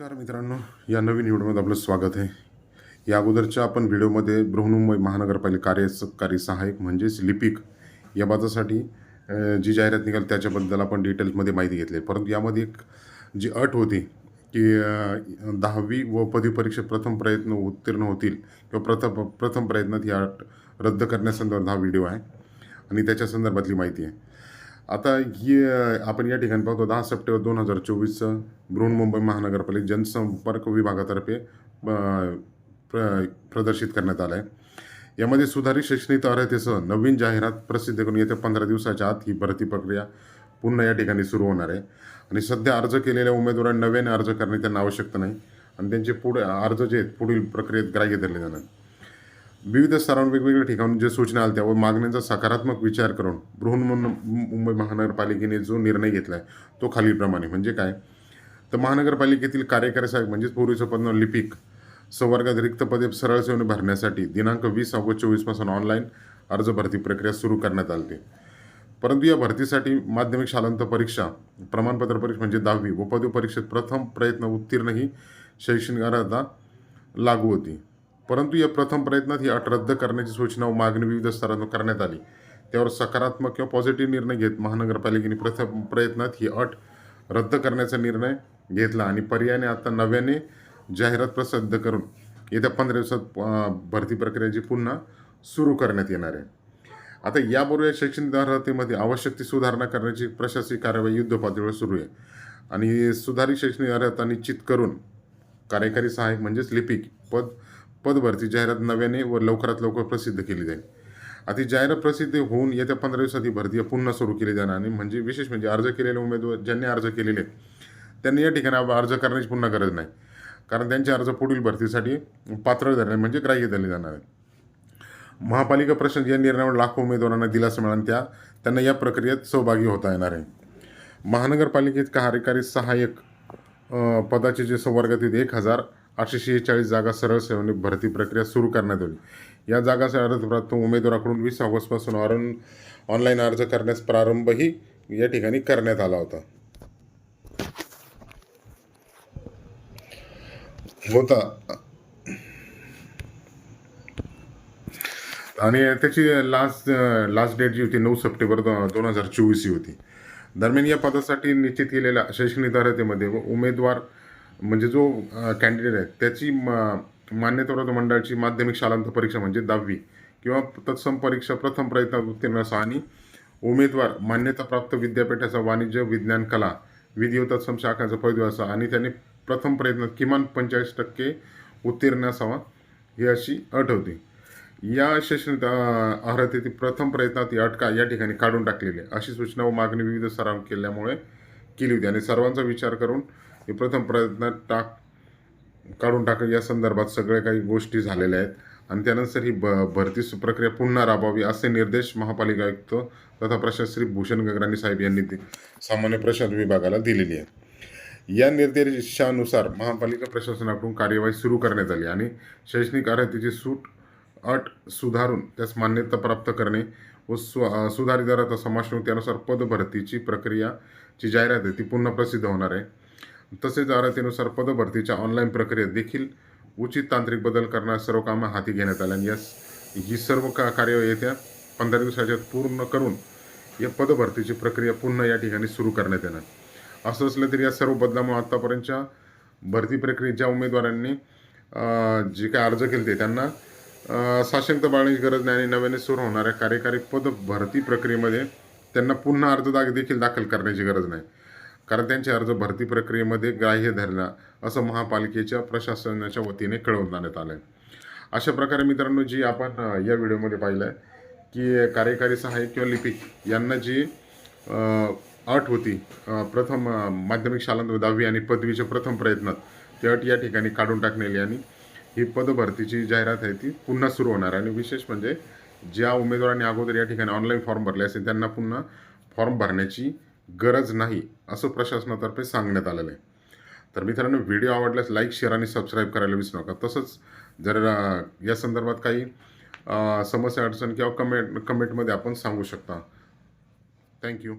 नमस्कार मित्रांनो या नवीन व्हिडिओमध्ये आपलं स्वागत आहे या अगोदरच्या आपण व्हिडिओमध्ये बृहन्मुंबई महानगरपालिका कार्यकारी सहाय्यक म्हणजेच लिपिक या बाजासाठी जी जाहिरात निघाली त्याच्याबद्दल आपण डिटेल्समध्ये माहिती घेतली आहे. परंतु यामध्ये एक जी अट होती की दहावी व पदवी परीक्षेत प्रथम प्रयत्न उत्तीर्ण होतील किंवा प्रथम प्रथम प्रयत्नात ही अट रद्द करण्यासंदर्भात हा व्हिडिओ आहे आणि त्याच्या संदर्भातली माहिती आहे आता ही आपण या ठिकाणी पाहतो दहा सप्टेंबर दोन हजार चोवीसचं बृहन्मुंबई महानगरपालिका जनसंपर्क विभागातर्फे प्र प्रदर्शित करण्यात आलं आहे यामध्ये सुधारित शैक्षणिक अर्हतेसह नवीन जाहिरात प्रसिद्ध करून येत्या पंधरा दिवसाच्या आत ही भरती प्रक्रिया पुन्हा या ठिकाणी सुरू होणार आहे. आणि सध्या अर्ज केलेल्या उमेदवारांना नव्याने अर्ज करणे त्यांना आवश्यकता नाही. आणि त्यांचे पुढे अर्ज जे आहेत पुढील प्रक्रियेत ग्राह्य धरले जाणार. विविध स्तरांवर वेगवेगळ्या ठिकाणी जे सूचना आल्या त्यावर मागण्यांचा सकारात्मक विचार करून बृहन्मुं मुंबई महानगरपालिकेने जो निर्णय घेतला आहे तो खालीलप्रमाणे. म्हणजे काय? तर महानगरपालिकेतील कार्यकारी साहेब म्हणजेच पूर्वीचं पद लिपिक संवर्गात रिक्त पदे सरळ सेवेने भरण्यासाठी दिनांक वीस ऑगस्ट चोवीसपासून ऑनलाईन अर्ज भरती प्रक्रिया सुरू करण्यात आली परंतु या भरतीसाठी माध्यमिक शालांत परीक्षा प्रमाणपत्र परीक्षा म्हणजे दहावी व पदवी परीक्षेत प्रथम प्रयत्न उत्तीर्ण ही शैक्षणिक अर्हता लागू होती. परंतु या प्रथम प्रयत्नात ही अट रद्द करण्याची सूचना व मागणी विविध स्तरांवर करण्यात आली. त्यावर सकारात्मक किंवा पॉझिटिव्ह निर्णय घेत महानगरपालिकेने प्रथम प्रयत्नात ही अट रद्द करण्याचा निर्णय घेतला आणि पर्यायाने आता नव्याने जाहिरात प्रसिद्ध करून येत्या पंधरा दिवसात भरती प्रक्रियाची पुन्हा सुरू करण्यात येणार आहे. आता याबरोबर या शैक्षणिक अर्हतेमध्ये आवश्यक ती सुधारणा करण्याची प्रशासकीय कार्यवाही युद्ध पातळीवर सुरू आहे. आणि सुधारित शैक्षणिक अर्हता निश्चित करून कार्यकारी सहाय्यक म्हणजेच लिपिक पद पदभरती जाहिरात नव्याने व लवकरात लवकर प्रसिद्ध केली जाईल. आता जाहिरात प्रसिद्ध होऊन येत्या पंधरा दिवसात ही भरती पुन्हा सुरू केली जाणार आणि म्हणजे विशेष म्हणजे अर्ज केलेले उमेदवार ज्यांनी अर्ज केलेले त्यांनी या ठिकाणी अर्ज करण्याची पुन्हा गरज नाही. कारण त्यांचे अर्ज पुढील भरतीसाठी पात्र धरणे म्हणजे ग्राह्य धरले जाणार आहेत. महापालिका प्रशासन या निर्णयावर लाखो उमेदवारांना दिलासा मिळाला त्या त्यांना या प्रक्रियेत सहभागी होता येणार आहे. महानगरपालिकेत कार्यकारी सहाय्यक पदाचे जे संवर्गातील एक हजार आठशे शेहेचाळीस जागा सरळ सेवेने भरती प्रक्रिया सुरू करण्यात आली. या जागा अर्ज उमेदवाराकडून वीस ऑगस्टपासून ऑन ऑनलाईन अर्ज करण्यास प्रारंभही या ठिकाणी करण्यात आला होता. होता. आणि त्याची लास्ट लास्ट डेट जी होती नऊ सप्टेंबर दोन हजार चोवीस ही होती. दरम्यान या पदासाठी निश्चित केलेल्या शैक्षणिक अर्हतेमध्ये व उमेदवार म्हणजे जो कॅन्डिडेट आहे त्याची म- मान्यताप्राप्त मंडळाची माध्यमिक शालांत परीक्षा म्हणजे दहावी किंवा तत्सम परीक्षा प्रथम प्रयत्नात उत्तीर्ण असा आणि उमेदवार मान्यताप्राप्त विद्यापीठाचा वाणिज्य विज्ञान कला विधी व तत्सम शाखांचा पदवी असा आणि त्याने प्रथम प्रयत्नात किमान पंचेचाळीस टक्के उत्तीर्ण असावा ही अशी अट होती. या शैक्षणिक अर्हतेतील प्रथम प्रयत्नात ही अटका या ठिकाणी काढून टाकलेली आहे. अशी सूचना व मागणी विविध सराव केल्यामुळे केली होती. आणि सर्वांचा विचार करून हे प्रथम प्रयत्नात टाक काढून टाक या संदर्भात सगळ्या काही गोष्टी झालेल्या आहेत. आणि त्यानंतर ही ब भरती सु- प्रक्रिया पुन्हा राबवावी असे निर्देश महापालिका आयुक्त तथा प्रशासक श्री भूषण गगराणी साहेब यांनी सामान्य प्रशासन विभागाला दिलेली आहे या निर्देशानुसार महापालिका प्रशासनाकडून कार्यवाही सुरू करण्यात आली आणि शैक्षणिक अर्हतेची सूट अट सुधारून त्यास मान्यता प्राप्त करणे व सु सुधारित दराचा समावेश त्यानुसार पदभरतीची प्रक्रिया जी जाहिरात आहे ती पुन्हा प्रसिद्ध होणार आहे. तसेच जाहिरातीनुसार पदभरतीच्या ऑनलाईन प्रक्रियेत देखील उचित तांत्रिक बदल करण्यास सर्व कामं हाती घेण्यात आल्या आणि यास ही सर्व का कार्य येत्या पंधरा दिवसाच्या पूर्ण करून या पदभरतीची प्रक्रिया पुन्हा या ठिकाणी सुरू करण्यात येणार. असं असलं तरी या सर्व बदलामुळे आत्तापर्यंतच्या भरती प्रक्रियेत ज्या उमेदवारांनी जे काय अर्ज केले त्यांना साशंक बाळण्याची गरज नाही आणि नव्याने सुरू होणाऱ्या कार्यकारी पद भरती प्रक्रियेमध्ये त्यांना पुन्हा अर्ज दाग देखील दाखल करण्याची गरज नाही. कारण त्यांचे अर्ज भरती प्रक्रियेमध्ये ग्राह्य धरला असं महापालिकेच्या प्रशासनाच्या वतीने कळवून देण्यात आलं आहे अशा प्रकारे मित्रांनो जी आपण या व्हिडिओमध्ये पाहिलं आहे की कार्यकारी सहाय्यक किंवा लिपिक यांना जी अट होती प्रथम माध्यमिक शालांत दहावी आणि पदवीच्या प्रथम प्रयत्नात ती अट या ठिकाणी काढून टाकलेली आणि ही पदभरतीची जाहिरात आहे ती पुन्हा सुरू होणार आणि विशेष म्हणजे ज्या उमेदवारांनी अगोदर या ठिकाणी ऑनलाईन फॉर्म भरले असेल त्यांना पुन्हा फॉर्म भरण्याची गरज नाही असं प्रशासनातर्फे सांगण्यात आलेलं आहे. तर मित्रांनो व्हिडिओ आवडल्यास लाईक शेअर आणि सबस्क्राईब करायला विसरू नका. तसंच जर या संदर्भात काही समस्या अडचण किंवा कमेंट कमेंटमध्ये आपण सांगू शकता. थँक्यू